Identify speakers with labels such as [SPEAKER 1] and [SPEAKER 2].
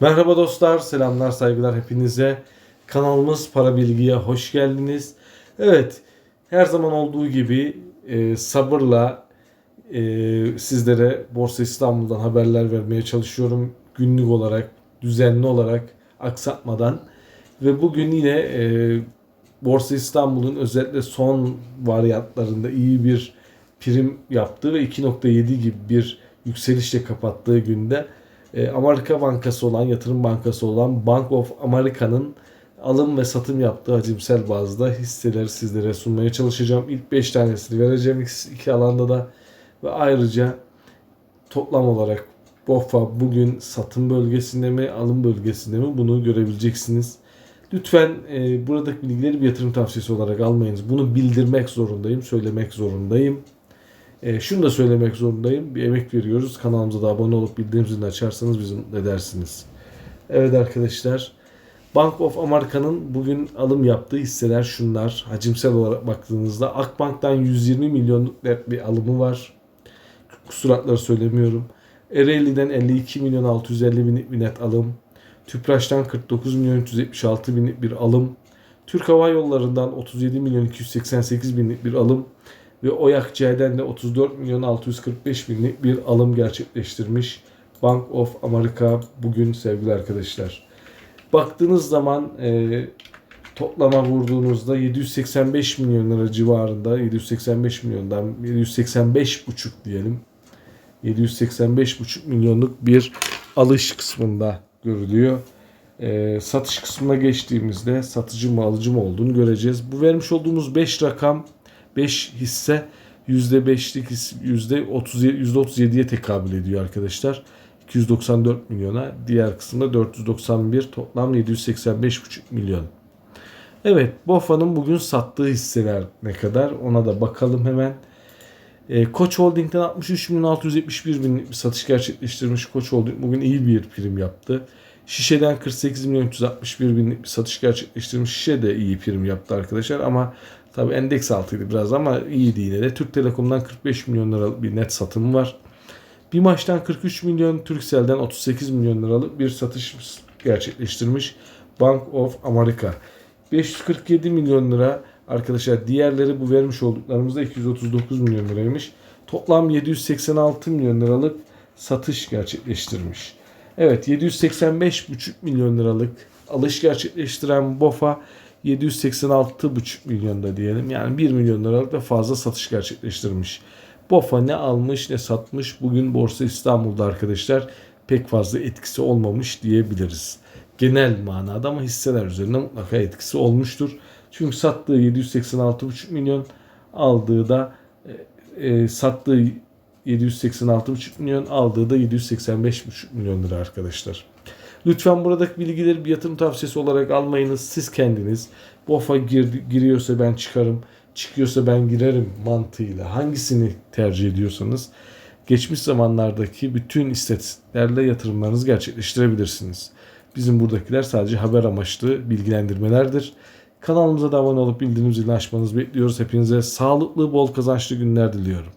[SPEAKER 1] Merhaba dostlar, selamlar, saygılar hepinize. Kanalımız Para Bilgi'ye hoş geldiniz. Evet, her zaman olduğu gibi e, sabırla e, sizlere Borsa İstanbul'dan haberler vermeye çalışıyorum. Günlük olarak, düzenli olarak, aksatmadan. Ve bugün yine e, Borsa İstanbul'un özellikle son varyantlarında iyi bir prim yaptığı ve 2.7 gibi bir yükselişle kapattığı günde e, Amerika Bankası olan, yatırım bankası olan Bank of America'nın alım ve satım yaptığı hacimsel bazda hisseleri sizlere sunmaya çalışacağım. İlk 5 tanesini vereceğim iki alanda da ve ayrıca toplam olarak BOFA bugün satım bölgesinde mi, alım bölgesinde mi bunu görebileceksiniz. Lütfen e, buradaki bilgileri bir yatırım tavsiyesi olarak almayınız. Bunu bildirmek zorundayım, söylemek zorundayım. E, şunu da söylemek zorundayım. Bir emek veriyoruz. Kanalımıza da abone olup bildirim zilini açarsanız bizim ne dersiniz. Evet arkadaşlar. Bank of America'nın bugün alım yaptığı hisseler şunlar. Hacimsel olarak baktığınızda Akbank'tan 120 milyonluk net bir alımı var. Kusuratları söylemiyorum. Ereğli'den 52 milyon 650 binlik bir net alım. Tüpraş'tan 49 milyon 376 binlik bir alım. Türk Hava Yolları'ndan 37 milyon 288 binlik bir alım ve Oyak C'den de 34 milyon 645 binlik bir alım gerçekleştirmiş Bank of America bugün sevgili arkadaşlar. Baktığınız zaman e, toplama vurduğunuzda 785 milyon lira civarında 785 milyondan 785 buçuk diyelim 785,5 milyonluk bir alış kısmında görülüyor. E, satış kısmına geçtiğimizde satıcı mı alıcı mı olduğunu göreceğiz. Bu vermiş olduğumuz 5 rakam 5 hisse %5'lik %37 %37'ye tekabül ediyor arkadaşlar. 294 milyona, diğer kısımda 491 toplam 785,5 milyon. Evet, BOFA'nın bugün sattığı hisseler ne kadar ona da bakalım hemen. E, Koç Holding'den 63 milyon 671 bin satış gerçekleştirmiş. Koç Holding bugün iyi bir prim yaptı. Şişe'den 48 milyon 361 binlik bir satış gerçekleştirmiş. Şişe de iyi prim yaptı arkadaşlar ama tabi endeks altıydı biraz ama iyiydi yine de. Türk Telekom'dan 45 milyon liralık bir net satım var. Bir maçtan 43 milyon, Turkcell'den 38 milyon liralık bir satış gerçekleştirmiş Bank of America. 547 milyon lira arkadaşlar diğerleri bu vermiş olduklarımızda 239 milyon liraymış. Toplam 786 milyon liralık satış gerçekleştirmiş. Evet 785,5 milyon liralık alış gerçekleştiren BOFA 786,5 milyonda diyelim. Yani 1 milyon liralık fazla satış gerçekleştirmiş. BOFA ne almış ne satmış bugün Borsa İstanbul'da arkadaşlar pek fazla etkisi olmamış diyebiliriz. Genel manada ama hisseler üzerinde mutlaka etkisi olmuştur. Çünkü sattığı 786,5 milyon aldığı da e, e, sattığı 786,5 milyon aldığı da 785,5 milyon lira arkadaşlar. Lütfen buradaki bilgileri bir yatırım tavsiyesi olarak almayınız. Siz kendiniz BOFA gir, giriyorsa ben çıkarım, çıkıyorsa ben girerim mantığıyla hangisini tercih ediyorsanız geçmiş zamanlardaki bütün istatistiklerle yatırımlarınızı gerçekleştirebilirsiniz. Bizim buradakiler sadece haber amaçlı bilgilendirmelerdir. Kanalımıza da abone olup bildirim zilini açmanızı bekliyoruz. Hepinize sağlıklı, bol kazançlı günler diliyorum.